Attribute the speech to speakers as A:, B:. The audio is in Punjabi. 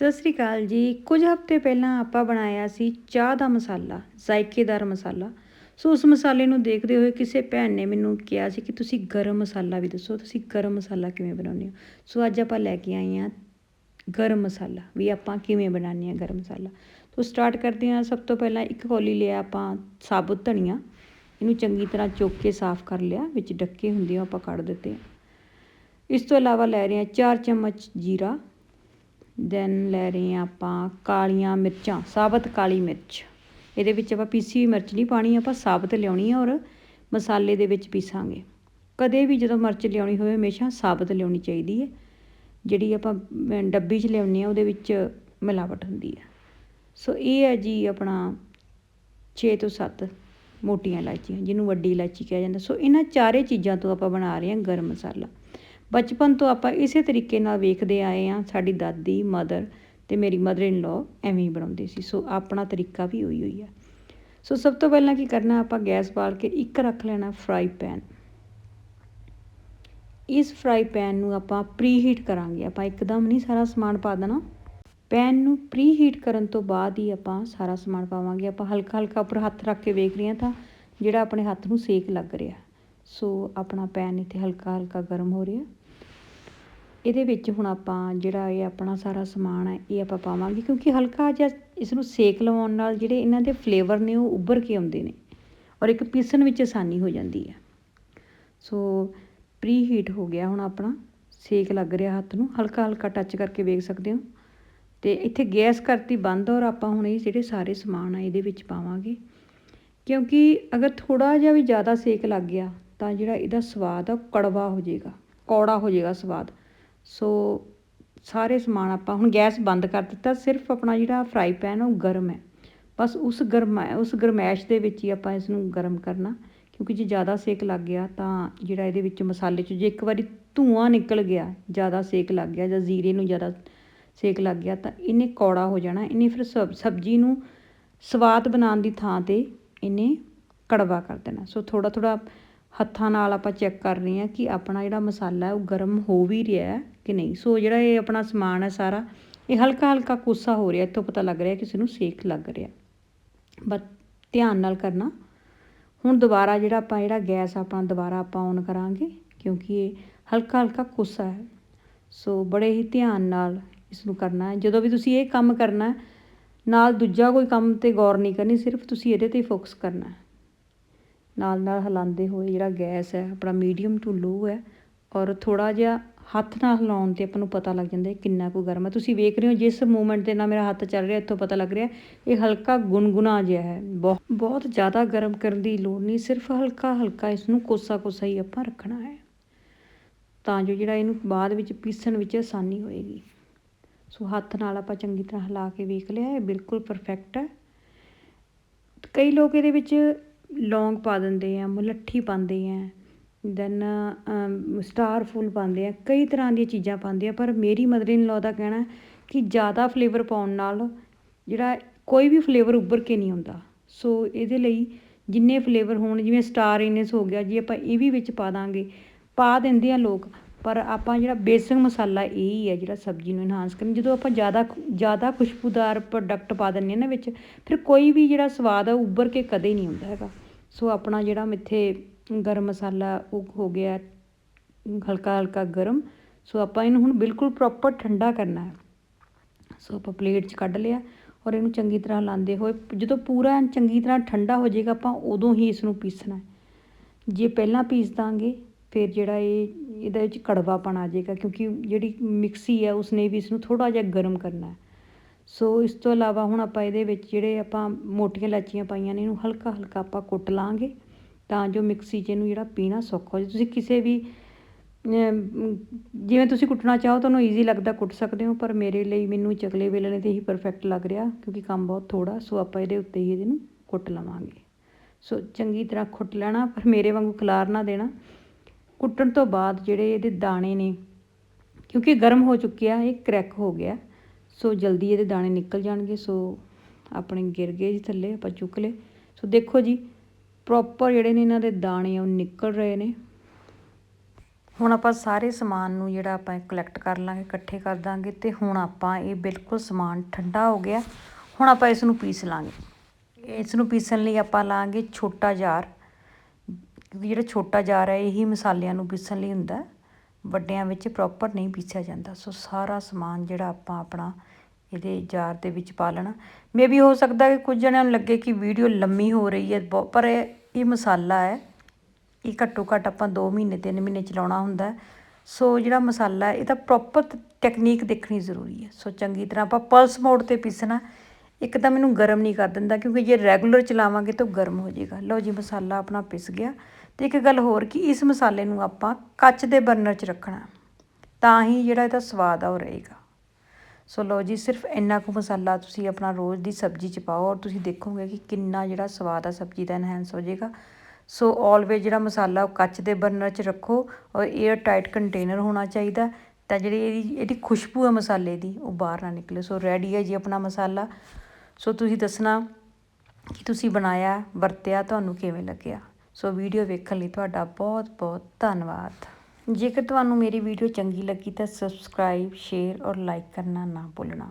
A: ਸਤਿ ਸ੍ਰੀ ਅਕਾਲ ਜੀ। ਕੁਝ ਹਫ਼ਤੇ ਪਹਿਲਾਂ ਆਪਾਂ ਬਣਾਇਆ ਸੀ ਚਾਹ ਦਾ ਮਸਾਲਾ, ਜ਼ਾਇਕੇਦਾਰ ਮਸਾਲਾ। ਸੋ ਉਸ ਮਸਾਲੇ ਨੂੰ ਦੇਖਦੇ ਹੋਏ ਕਿਸੇ ਭੈਣ ਨੇ ਮੈਨੂੰ ਕਿਹਾ ਸੀ ਕਿ ਤੁਸੀਂ ਗਰਮ ਮਸਾਲਾ ਵੀ ਦੱਸੋ, ਤੁਸੀਂ ਗਰਮ ਮਸਾਲਾ ਕਿਵੇਂ ਬਣਾਉਂਦੇ ਹੋ? ਸੋ ਅੱਜ ਆਪਾਂ ਲੈ ਕੇ ਆਏ ਹਾਂ ਗਰਮ ਮਸਾਲਾ। ਵੀ ਆਪਾਂ ਕਿਵੇਂ ਬਣਾਉਂਦੇ ਹਾਂ ਗਰਮ ਮਸਾਲਾ? ਸੋ ਸਟਾਰਟ ਕਰਦੇ ਹਾਂ। ਸਭ ਤੋਂ ਪਹਿਲਾਂ ਇੱਕ ਕੌਲੀ ਲਿਆ ਆਪਾਂ ਸਾਬੁਤ ਧਨੀਆ। ਇਹਨੂੰ ਚੰਗੀ ਤਰ੍ਹਾਂ ਚੁੱਕ ਕੇ ਸਾਫ਼ ਕਰ ਲਿਆ। ਵਿੱਚ ਡੱਕੇ ਹੁੰਦੇ ਆ ਆਪਾਂ ਕੱਢ ਦਿੱਤੇ ਇਸ ਤੋਂ ਇਲਾਵਾ ਲੈ ਰਹੇ ਹਾਂ 4 ਚਮਚ ਜੀਰਾ। ਦੈਨ ਲੈ ਰਹੇ ਹਾਂ ਆਪਾਂ ਕਾਲੀਆਂ ਮਿਰਚਾਂ, ਸਾਬਤ ਕਾਲੀ ਮਿਰਚ। ਇਹਦੇ ਵਿੱਚ ਆਪਾਂ ਪੀਸੀ ਹੋਈ ਮਿਰਚ ਨਹੀਂ ਪਾਣੀ ਆਪਾਂ ਸਾਬਤ ਲਿਆਉਣੀ ਹੈ ਔਰ ਮਸਾਲੇ ਦੇ ਵਿੱਚ ਪੀਸਾਂਗੇ। ਕਦੇ ਵੀ ਜਦੋਂ ਮਿਰਚ ਲਿਆਉਣੀ ਹੋਵੇ, ਹਮੇਸ਼ਾ ਸਾਬਤ ਲਿਆਉਣੀ ਚਾਹੀਦੀ ਹੈ। ਜਿਹੜੀ ਆਪਾਂ ਡੱਬੀ 'ਚ ਲਿਆਉਂਦੇ ਆ ਉਹਦੇ ਵਿੱਚ ਮਿਲਾਵਟ ਹੁੰਦੀ ਹੈ। ਸੋ ਇਹ ਹੈ ਜੀ ਆਪਣਾ 6 ਤੋਂ 7 ਮੋਟੀਆਂ ਇਲਾਚੀਆਂ ਜਿਹਨੂੰ ਵੱਡੀ ਇਲਾਚੀ ਕਿਹਾ ਜਾਂਦਾ। ਸੋ ਇਹਨਾਂ ਚਾਰੇ ਚੀਜ਼ਾਂ ਤੋਂ ਆਪਾਂ ਬਣਾ ਰਹੇ ਹਾਂ ਗਰਮ ਮਸਾਲਾ। ਬਚਪਨ ਤੋਂ ਆਪਾਂ ਇਸੇ ਤਰੀਕੇ ਨਾਲ ਵੇਖਦੇ ਆਏ ਆ ਸਾਡੀ ਦਾਦੀ ਮਦਰ ਤੇ ਮੇਰੀ ਮਦਰ ਇਨ ਲਾ ਐਵੇਂ ਹੀ ਬਣਾਉਂਦੇ ਸੀ। ਸੋ ਆਪਣਾ ਤਰੀਕਾ ਵੀ ਉਹੀ ਹੋਈ ਆ। ਸੋ ਸਭ ਤੋਂ ਪਹਿਲਾਂ ਕੀ ਕਰਨਾ, ਆਪਾਂ ਗੈਸ ਬਾਲ ਕੇ ਇੱਕ ਰੱਖ ਲੈਣਾ ਫਰਾਈ ਪੈਨ ਇਸ ਫਰਾਈ ਪੈਨ ਨੂੰ ਆਪਾਂ ਪ੍ਰੀ ਹੀਟ ਕਰਾਂਗੇ। ਆਪਾਂ ਇੱਕਦਮ ਨਹੀਂ ਸਾਰਾ ਸਮਾਨ ਪਾ ਦੇਣਾ। ਪੈਨ ਨੂੰ ਪ੍ਰੀ ਹੀਟ ਕਰਨ ਤੋਂ ਬਾਅਦ ਹੀ ਆਪਾਂ ਸਾਰਾ ਸਮਾਨ ਪਾਵਾਂਗੇ। ਆਪਾਂ ਹਲਕਾ ਹਲਕਾ ਉੱਪਰ ਹੱਥ ਰੱਖ ਕੇ ਵੇਖ ਰਹੇ ਹਾਂ ਤਾਂ ਜਿਹੜਾ ਆਪਣੇ ਹੱਥ ਨੂੰ ਸੇਕ ਲੱਗ ਰਿਹਾ। ਸੋ ਆਪਣਾ ਪੈਨ ਇੱਥੇ ਹਲਕਾ ਹਲਕਾ ਗਰਮ ਹੋ ਰਿਹਾ। ਇਹਦੇ ਵਿੱਚ ਹੁਣ ਆਪਾਂ ਜਿਹੜਾ ਇਹ ਆਪਣਾ ਸਾਰਾ ਸਮਾਨ ਹੈ, ਇਹ ਆਪਾਂ ਪਾਵਾਂਗੇ ਕਿਉਂਕਿ ਹਲਕਾ ਜਿਹਾ ਇਸ ਨੂੰ ਸੇਕ ਲਵਾਉਣ ਨਾਲ ਜਿਹੜੇ ਇਹਨਾਂ ਦੇ ਫਲੇਵਰ ਨੇ ਉਹ ਉੱਭਰ ਕੇ ਆਉਂਦੇ ਨੇ ਔਰ ਇੱਕ ਪੀਸਣ ਵਿੱਚ ਆਸਾਨੀ ਹੋ ਜਾਂਦੀ ਹੈ। ਸੋ ਪ੍ਰੀ ਹੀਟ ਹੋ ਗਿਆ ਹੁਣ ਆਪਣਾ, ਸੇਕ ਲੱਗ ਰਿਹਾ ਹੱਥ ਨੂੰ, ਹਲਕਾ ਹਲਕਾ ਟੱਚ ਕਰਕੇ ਵੇਖ ਸਕਦੇ ਹੋ। ਤੇ ਇੱਥੇ ਗੈਸ ਕਰਤੀ ਬੰਦ ਔਰ ਆਪਾਂ ਹੁਣ ਇਹ ਜਿਹੜੇ ਸਾਰੇ ਸਮਾਨ ਆ ਇਹਦੇ ਵਿੱਚ ਪਾਵਾਂਗੇ। ਕਿਉਂਕਿ ਅਗਰ ਥੋੜਾ ਜਿਹਾ ਵੀ ਜ਼ਿਆਦਾ ਸੇਕ ਲੱਗ ਗਿਆ ਤਾਂ ਜਿਹੜਾ ਇਹਦਾ ਸਵਾਦ ਆ ਕੜਵਾ ਹੋ ਜਾਏਗਾ, ਕੌੜਾ ਹੋ ਜਾਏਗਾ ਸਵਾਦ। ਸੋ ਸਾਰੇ ਸਮਾਨ ਆਪਾਂ ਹੁਣ ਗੈਸ ਬੰਦ ਕਰ ਦਿੱਤਾ, ਸਿਰਫ ਆਪਣਾ ਜਿਹੜਾ ਫਰਾਈ ਪੈਨ ਉਹ ਗਰਮ ਹੈ। ਬਸ ਉਸ ਗਰਮ, ਉਸ ਗਰਮੈਸ਼ ਦੇ ਵਿੱਚ ਹੀ ਆਪਾਂ ਇਸ ਨੂੰ ਗਰਮ ਕਰਨਾ, ਕਿਉਂਕਿ ਜੇ ਜ਼ਿਆਦਾ ਸੇਕ ਲੱਗ ਗਿਆ ਤਾਂ ਜਿਹੜਾ ਇਹਦੇ ਵਿੱਚ ਮਸਾਲੇ 'ਚ, ਜੇ ਇੱਕ ਵਾਰੀ ਧੂਆਂ ਨਿਕਲ ਗਿਆ, ਜ਼ਿਆਦਾ ਸੇਕ ਲੱਗ ਗਿਆ ਜਾਂ ਜ਼ੀਰੇ ਨੂੰ ਜ਼ਿਆਦਾ ਸੇਕ ਲੱਗ ਗਿਆ, ਤਾਂ ਇਹਨੇ ਕੌੜਾ ਹੋ ਜਾਣਾ, ਇਹਨੇ ਫਿਰ ਸਬਜ਼ੀ ਨੂੰ ਸਵਾਦ ਬਣਾਉਣ ਦੀ ਥਾਂ ਤੇ ਇਹਨੇ ਕੜਵਾ ਕਰ ਦੇਣਾ। ਸੋ ਥੋੜਾ ਥੋੜਾ ਹੱਥਾਂ ਨਾਲ ਆਪਾਂ ਚੈੱਕ ਕਰ ਰਹੇ ਹਾਂ ਕਿ ਆਪਣਾ ਜਿਹੜਾ ਮਸਾਲਾ ਉਹ ਗਰਮ ਹੋ ਵੀ ਰਿਹਾ ਕਿ ਨਹੀਂ। ਸੋ ਜਿਹੜਾ ਇਹ ਆਪਣਾ ਸਮਾਨ ਹੈ ਸਾਰਾ, ਇਹ ਹਲਕਾ ਹਲਕਾ ਕੋਸਾ ਹੋ ਰਿਹਾ, ਇੱਥੋਂ ਪਤਾ ਲੱਗ ਰਿਹਾ ਕਿਸੇ ਨੂੰ ਸੇਕ ਲੱਗ ਰਿਹਾ। ਬਸ ਧਿਆਨ ਨਾਲ ਕਰਨਾ। ਹੁਣ ਦੁਬਾਰਾ ਜਿਹੜਾ ਆਪਾਂ, ਜਿਹੜਾ ਗੈਸ ਆਪਣਾ ਦੁਬਾਰਾ ਆਪਾਂ ਔਨ ਕਰਾਂਗੇ, ਕਿਉਂਕਿ ਇਹ ਹਲਕਾ ਹਲਕਾ ਕੋਸਾ ਹੈ। ਸੋ ਬੜੇ ਹੀ ਧਿਆਨ ਨਾਲ ਇਸ ਨੂੰ ਕਰਨਾ ਹੈ। ਜਦੋਂ ਵੀ ਤੁਸੀਂ ਇਹ ਕੰਮ ਕਰਨਾ ਨਾਲ ਦੂਜਾ ਕੋਈ ਕੰਮ ਤੇ ਗੌਰ ਨਹੀਂ ਕਰਨੀ, ਸਿਰਫ ਤੁਸੀਂ ਇਹਦੇ ਤੇ ਫੋਕਸ ਕਰਨਾ ਨਾਲ ਨਾਲ ਹਿਲਾਉਂਦੇ ਹੋਏ ਜਿਹੜਾ ਗੈਸ ਹੈ, ਆਪਣਾ ਮੀਡੀਅਮ ਟੂ ਲੋਅ ਹੈ ਔਰ ਥੋੜ੍ਹਾ ਜਿਹਾ ਹੱਥ ਨਾਲ ਹਿਲਾਉਣ ਤੇ ਆਪਾਂ ਨੂੰ ਪਤਾ ਲੱਗ ਜਾਂਦਾ ਕਿੰਨਾ ਕੁ ਗਰਮ ਹੈ। ਤੁਸੀਂ ਵੇਖ ਰਹੇ ਹੋ ਜਿਸ ਮੂਵਮੈਂਟ ਦੇ ਨਾਲ ਮੇਰਾ ਹੱਥ ਚੱਲ ਰਿਹਾ, ਇੱਥੋਂ ਪਤਾ ਲੱਗ ਰਿਹਾ ਇਹ ਹਲਕਾ ਗੁਨਗੁਨਾ ਜਿਹਾ ਹੈ। ਬਹੁਤ ਬਹੁਤ ਜ਼ਿਆਦਾ ਗਰਮ ਕਰਨ ਦੀ ਲੋੜ ਨਹੀਂ, ਸਿਰਫ ਹਲਕਾ ਹਲਕਾ ਇਸ ਨੂੰ ਕੋਸਾ ਕੋਸਾ ਹੀ ਆਪਾਂ ਰੱਖਣਾ ਹੈ। ਤਾਂ ਜੋ ਜਿਹੜਾ ਇਹਨੂੰ ਬਾਅਦ ਵਿੱਚ ਪੀਸਣ ਵਿੱਚ ਆਸਾਨੀ ਹੋਏਗੀ। ਸੋ ਹੱਥ ਨਾਲ ਆਪਾਂ ਚੰਗੀ ਤਰ੍ਹਾਂ ਹਿਲਾ ਕੇ ਵੇਖ ਲਿਆ, ਇਹ ਬਿਲਕੁਲ ਪਰਫੈਕਟ ਹੈ। ਕਈ ਲੋਕ ਇਹਦੇ ਵਿੱਚ ਲੌਂਗ ਪਾ ਦਿੰਦੇ ਹੈ ਮੁਲੱਠੀ ਪਾਉਂਦੇ ਹੈ ਦੈਨ ਸਟਾਰ ਫੁੱਲ ਪਾਉਂਦੇ ਹੈ ਕਈ ਤਰ੍ਹਾਂ ਦੀਆਂ ਚੀਜ਼ਾਂ ਪਾਉਂਦੇ ਆ, ਪਰ ਮੇਰੀ ਮਦਰ ਇਨ ਲਾ ਦਾ ਕਹਿਣਾ ਕਿ ਜ਼ਿਆਦਾ ਫਲੇਵਰ ਪਾਉਣ ਨਾਲ ਜਿਹੜਾ ਕੋਈ ਵੀ ਫਲੇਵਰ ਉੱਭਰ ਕੇ ਨਹੀਂ ਆਉਂਦਾ। ਸੋ ਇਹਦੇ ਲਈ ਜਿੰਨੇ ਫਲੇਵਰ ਹੋਣ, ਜਿਵੇਂ ਸਟਾਰ ਇਨਸ ਹੋ ਗਿਆ, ਜੇ ਆਪਾਂ ਇਹ ਵੀ ਵਿੱਚ ਪਾ ਦਾਂਗੇ, ਪਾ ਦਿੰਦੇ ਆ ਲੋਕ ਪਰ ਆਪਾਂ ਜਿਹੜਾ ਬੇਸਿਕ ਮਸਾਲਾ ਇਹ ਹੀ ਹੈ ਜਿਹੜਾ ਸਬਜ਼ੀ ਨੂੰ ਇਨਹਾਂਸ ਕਰਨ, ਜਦੋਂ ਆਪਾਂ ਜ਼ਿਆਦਾ ਜ਼ਿਆਦਾ ਖੁਸ਼ਬੂਦਾਰ ਪ੍ਰੋਡਕਟ ਪਾ ਦਿੰਦੇ ਹਾਂ ਨਾ ਵਿੱਚ, ਫਿਰ ਕੋਈ ਵੀ ਜਿਹੜਾ ਸਵਾਦ ਆ ਉੱਭਰ ਕੇ ਕਦੇ ਨਹੀਂ ਆਉਂਦਾ ਹੈਗਾ। ਸੋ ਆਪਣਾ ਜਿਹੜਾ ਮਿੱਥੇ ਗਰਮ ਮਸਾਲਾ ਉਹ ਹੋ ਗਿਆ, ਹਲਕਾ ਹਲਕਾ ਗਰਮ, ਸੋ ਆਪਾਂ ਇਹਨੂੰ ਹੁਣ ਬਿਲਕੁਲ ਪ੍ਰੋਪਰ ਠੰਡਾ ਕਰਨਾ ਹੈ। ਸੋ ਆਪਾਂ ਪਲੇਟ 'ਚ ਕੱਢ ਲਿਆ ਔਰ ਇਹਨੂੰ ਚੰਗੀ ਤਰ੍ਹਾਂ ਲਾਉਂਦੇ ਹੋਏ, ਜਦੋਂ ਪੂਰਾ ਚੰਗੀ ਤਰ੍ਹਾਂ ਠੰਡਾ ਹੋ ਜਾਏਗਾ, ਆਪਾਂ ਉਦੋਂ ਹੀ ਇਸ ਨੂੰ ਪੀਸਣਾ ਜੇ ਪਹਿਲਾਂ ਪੀਸ ਦਾਂਗੇ ਫਿਰ ਜਿਹੜਾ ਇਹ, ਇਹਦੇ ਵਿੱਚ ਕੜਵਾਪਣ ਆ ਜਾਏਗਾ ਕਿਉਂਕਿ ਜਿਹੜੀ ਮਿਕਸੀ ਹੈ ਉਸਨੇ ਵੀ ਇਸ ਨੂੰ ਥੋੜਾ ਜਿਹਾ ਗਰਮ ਕਰਨਾ ਸੋ ਇਸ ਤੋਂ ਇਲਾਵਾ ਹੁਣ ਆਪਾਂ ਇਹਦੇ ਵਿੱਚ ਜਿਹੜੇ ਆਪਾਂ ਮੋਟੀਆਂ ਇਲਾਚੀਆਂ ਪਾਈਆਂ ਨੇ, ਇਹਨੂੰ ਹਲਕਾ ਹਲਕਾ ਆਪਾਂ ਕੁੱਟ ਲਾਂਗੇ ਤਾਂ ਜੋ ਮਿਕਸੀ 'ਚ ਇਹਨੂੰ ਜਿਹੜਾ ਪੀਣਾ ਸੌਖਾ ਹੋ ਜਾਵੇ ਤੁਸੀਂ ਕਿਸੇ ਵੀ ਜਿਵੇਂ ਤੁਸੀਂ ਕੁੱਟਣਾ ਚਾਹੋ ਤੁਹਾਨੂੰ ਈਜ਼ੀ ਲੱਗਦਾ ਕੁੱਟ ਸਕਦੇ ਹੋ, ਪਰ ਮੇਰੇ ਲਈ ਮੈਨੂੰ ਚਕਲੇ ਵੇਲਣੇ ਤੇ ਹੀ ਪਰਫੈਕਟ ਲੱਗ ਰਿਹਾ ਕਿਉਂਕਿ ਕੰਮ ਬਹੁਤ ਥੋੜਾ ਸੋ ਆਪਾਂ ਇਹਦੇ ਉੱਤੇ ਹੀ ਇਹਨੂੰ ਕੁੱਟ ਲਵਾਂਗੇ। ਸੋ ਚੰਗੀ ਤਰ੍ਹਾਂ ਕੁੱਟ ਲੈਣਾ, ਪਰ ਮੇਰੇ ਵਾਂਗੂ ਖਲਾਰ ਨਾ ਦੇਣਾ। ਕੁੱਟਣ ਤੋਂ ਬਾਅਦ ਜਿਹੜੇ ਇਹਦੇ ਦਾਣੇ ਨੇ, ਕਿਉਂਕਿ ਗਰਮ ਹੋ ਚੁੱਕਿਆ ਇਹ ਕਰੈਕ ਹੋ ਗਿਆ, ਸੋ ਜਲਦੀ ਇਹਦੇ ਦਾਣੇ ਨਿਕਲ ਜਾਣਗੇ, ਸੋ ਆਪਣੇ ਗਿਰ ਗਏ ਜੀ ਥੱਲੇ, ਆਪਾਂ ਚੁੱਕ ਲਏ। ਸੋ ਦੇਖੋ ਜੀ ਪ੍ਰੋਪਰ ਜਿਹੜੇ ਨੇ ਇਹਨਾਂ ਦੇ ਦਾਣੇ ਉਹ ਨਿਕਲ ਰਹੇ ਨੇ। ਹੁਣ ਆਪਾਂ ਸਾਰੇ ਸਮਾਨ ਨੂੰ ਜਿਹੜਾ ਆਪਾਂ ਕਲੈਕਟ ਕਰ ਲਾਂਗੇ, ਇਕੱਠੇ ਕਰ ਦਾਂਗੇ, ਤੇ ਹੁਣ ਆਪਾਂ ਇਹ ਬਿਲਕੁਲ ਸਮਾਨ ਠੰਡਾ ਹੋ ਗਿਆ। ਹੁਣ ਆਪਾਂ ਇਸ ਨੂੰ ਪੀਸ ਲਾਂਗੇ। ਇਸ ਨੂੰ ਪੀਸਣ ਲਈ ਆਪਾਂ ਲਾਂਗੇ ਛੋਟਾ ਜਾਰ ਕਿਉਂਕਿ ਜਿਹੜਾ ਛੋਟਾ ਜਾਰ ਹੈ ਇਹੀ ਮਸਾਲਿਆਂ ਨੂੰ ਪੀਸਣ ਲਈ ਹੁੰਦਾ ਵੱਡਿਆਂ ਵਿੱਚ ਪ੍ਰੋਪਰ ਨਹੀਂ ਪੀਸਿਆ ਜਾਂਦਾ। ਸੋ ਸਾਰਾ ਸਮਾਨ ਜਿਹੜਾ ਆਪਾਂ ਆਪਣਾ ਇਹਦੇ ਜਾਰ ਦੇ ਵਿੱਚ ਪਾ ਲੈਣਾ। ਮੇ ਵੀ ਹੋ ਸਕਦਾ ਕਿ ਕੁਝ ਜਣਿਆਂ ਨੂੰ ਲੱਗੇ ਕਿ ਵੀਡੀਓ ਲੰਮੀ ਹੋ ਰਹੀ ਹੈ ਬਹੁ- ਪਰ ਇਹ ਇਹ ਮਸਾਲਾ ਹੈ। ਇਹ ਘੱਟੋ ਘੱਟ ਆਪਾਂ 2 ਮਹੀਨੇ 3 ਮਹੀਨੇ ਚਲਾਉਣਾ ਹੁੰਦਾ ਸੋ ਜਿਹੜਾ ਮਸਾਲਾ ਹੈ ਇਹ ਤਾਂ ਪ੍ਰੋਪਰ ਟੈਕਨੀਕ ਦੇਖਣੀ ਜ਼ਰੂਰੀ ਹੈ। ਸੋ ਚੰਗੀ ਤਰ੍ਹਾਂ ਆਪਾਂ ਪਲਸ ਮੋਡ ਤੇ ਪੀਸਣਾ। ਇੱਕ ਤਾਂ ਮੈਨੂੰ ਗਰਮ ਨਹੀਂ ਕਰ ਦਿੰਦਾ, ਕਿਉਂਕਿ ਜੇ ਰੈਗੂਲਰ ਚਲਾਵਾਂਗੇ ਤਾਂ ਗਰਮ ਹੋ ਜਾਏਗਾ। ਲਓ ਜੀ, ਮਸਾਲਾ ਆਪਣਾ ਪਿਸ ਗਿਆ। ਤੇ ਇੱਕ ਗੱਲ ਹੋਰ ਕਿ ਇਸ ਮਸਾਲੇ ਨੂੰ ਆਪਾਂ ਕੱਚ ਦੇ ਬਰਨਰ 'ਚ ਰੱਖਣਾ ਤਾਂ ਹੀ ਜਿਹੜਾ ਇਹਦਾ ਸਵਾਦ ਆ ਉਹ ਰਹੇਗਾ। ਸੋ ਲਓ ਜੀ, ਸਿਰਫ ਇੰਨਾ ਕੁ ਮਸਾਲਾ ਤੁਸੀਂ ਆਪਣਾ ਰੋਜ਼ ਦੀ ਸਬਜ਼ੀ 'ਚ ਪਾਓ ਔਰ ਤੁਸੀਂ ਦੇਖੋਗੇ ਕਿ ਕਿੰਨਾ ਜਿਹੜਾ ਸਵਾਦ ਆ ਸਬਜ਼ੀ ਦਾ ਐਨਹਾਂਸ ਹੋ ਜਾਏਗਾ। ਸੋ ਆਲਵੇਜ਼ ਜਿਹੜਾ ਮਸਾਲਾ ਉਹ ਕੱਚ ਦੇ ਬਰਨਰ 'ਚ ਰੱਖੋ ਔਰ 에ਅਰ ਟਾਈਟ ਕੰਟੇਨਰ ਹੋਣਾ ਚਾਹੀਦਾ ਤਾਂ ਜਿਹੜੀ ਇਹਦੀ ਇਹਦੀ ਖੁਸ਼ਬੂ ਹੈ ਮਸਾਲੇ ਦੀ ਉਹ ਬਾਹਰ ਨਾ ਨਿਕਲੇ। ਸੋ ਰੈਡੀ ਹੈ ਜੀ ਆਪਣਾ ਮਸਾਲਾ। ਸੋ ਤੁਸੀਂ ਦੱਸਣਾ ਕਿ ਤੁਸੀਂ ਬਣਾਇਆ, ਵਰਤਿਆ, ਤੁਹਾਨੂੰ ਕਿਵੇਂ ਲੱਗਿਆ? ਸੋ ਵੀਡੀਓ ਵੇਖਣ ਲਈ ਤੁਹਾਡਾ ਬਹੁਤ ਬਹੁਤ ਧੰਨਵਾਦ। ਜੇਕਰ ਤੁਹਾਨੂੰ ਮੇਰੀ ਵੀਡੀਓ ਚੰਗੀ ਲੱਗੀ ਤਾਂ ਸਬਸਕ੍ਰਾਈਬ ਸ਼ੇਅਰ ਔਰ ਲਾਈਕ ਕਰਨਾ ਨਾ ਭੁੱਲਣਾ।